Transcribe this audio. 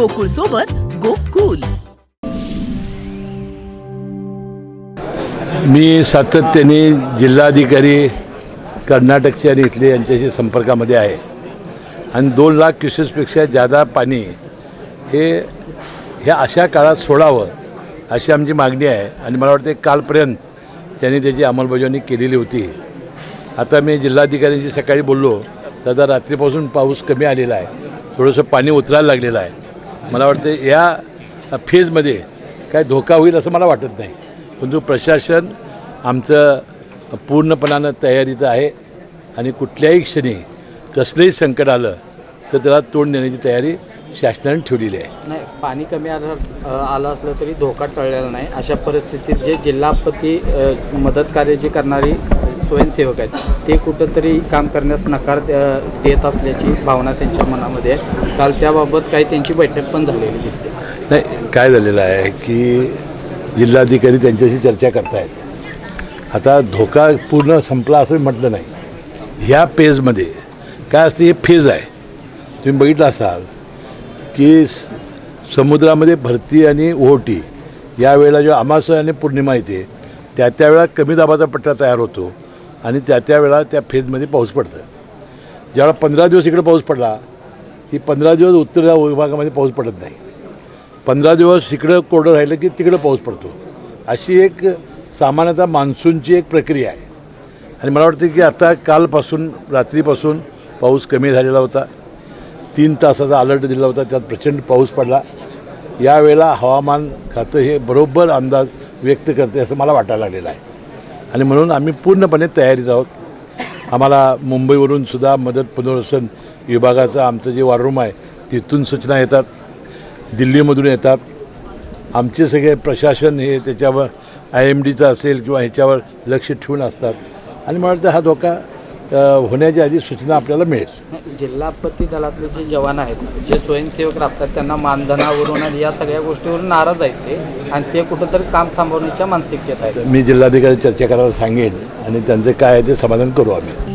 गोकुळ सोबत गोकुल. मी सातत्याने जिल्हाधिकारी कर्नाटकचे आणि इथले यांच्याशी संपर्कामध्ये आहे. आणि दोन लाख क्युसेसपेक्षा जादा पाणी हे ह्या अशा काळात सोडावं अशी आमची मागणी आहे. आणि मला वाटते कालपर्यंत त्यांनी त्याची अंमलबजावणी केलेली होती. आता मी जिल्हाधिकाऱ्यांशी सकाळी बोललो तर आता रात्रीपासून पाऊस कमी आलेला आहे. थोडंसं पाणी उतरायला लागलेलं आहे. मला वाटतं या फेजमध्ये काय धोका होईल असं मला वाटत नाही. परंतु प्रशासन आमचं पूर्णपणानं तयारीचं आहे आणि कुठल्याही क्षणी कसलंही संकट आलं तर त्याला तोंड देण्याची तयारी शासनाने ठेवलेली आहे. नाही पाणी कमी आलं आलं असलं तरी धोका टळलेला नाही. अशा परिस्थितीत जे जिल्हापती मदत कार्य जे करणारी स्वयंसेवक आहेत. ते कुठंतरी काम करण्यास नकार देत असल्याची भावना त्यांच्या मनामध्ये आहे. काल त्याबाबत काही त्यांची बैठक पण झालेली दिसते. नाही काय झालेलं आहे की जिल्हाधिकारी त्यांच्याशी चर्चा करतायत. आता धोका पूर्ण संपला असं मी म्हटलं नाही. ह्या पेजमध्ये काय असते हे फेज आहे. तुम्ही बघितलं असाल की समुद्रामध्ये भरती आणि ओहोटी या वेळेला जेव्हा अमावस्या आणि पौर्णिमा येते त्या त्यावेळा कमी दाबाचा पट्टा तयार होतो. आणि त्या त्यावेळा त्या फेजमध्ये पाऊस पडतं ज्यावेळा पंधरा दिवस इकडे पाऊस पडला की पंधरा दिवस उत्तर विभागामध्ये पाऊस पडत नाही. पंधरा दिवस इकडं कोरडं राहिलं की तिकडं पाऊस पडतो. अशी एक सामान्यतः मान्सूनची एक प्रक्रिया आहे. आणि मला वाटतं की आता कालपासून रात्रीपासून पाऊस कमी झालेला होता. तीन तासाचा अलर्ट दिला होता त्यात प्रचंड पाऊस पडला. यावेळेला हवामान खातं हे बरोबर अंदाज व्यक्त करते असं मला वाटायला लागलेलं आहे. आणि म्हणून आम्ही पूर्णपणे तयारीत आहोत. आम्हाला मुंबईवरून सुद्धा मदत पुनर्वसन विभागाचं आमचं जे वॉररूम आहे तिथून सूचना येतात. दिल्लीमधून येतात. आमचे सगळे प्रशासन हे त्याच्यावर आय एम डीचं असेल किंवा ह्याच्यावर लक्ष ठेवून असतात. आणि मला वाटतं हा धोका होण्याच्या आधी सूचना आपल्याला मिळेल. जिल्हा आपत्ती दलातले जे जवान आहेत जे स्वयंसेवक राहतात त्यांना मानधनावरून आणि या सगळ्या गोष्टीवरून नाराज आहेत ते आणि ते कुठंतरी काम थांबवण्याच्या मानसिकतेत आहेत. मी जिल्हाधिकारी चर्चा करायला सांगेन आणि त्यांचं काय आहे ते समाधान करू आम्ही.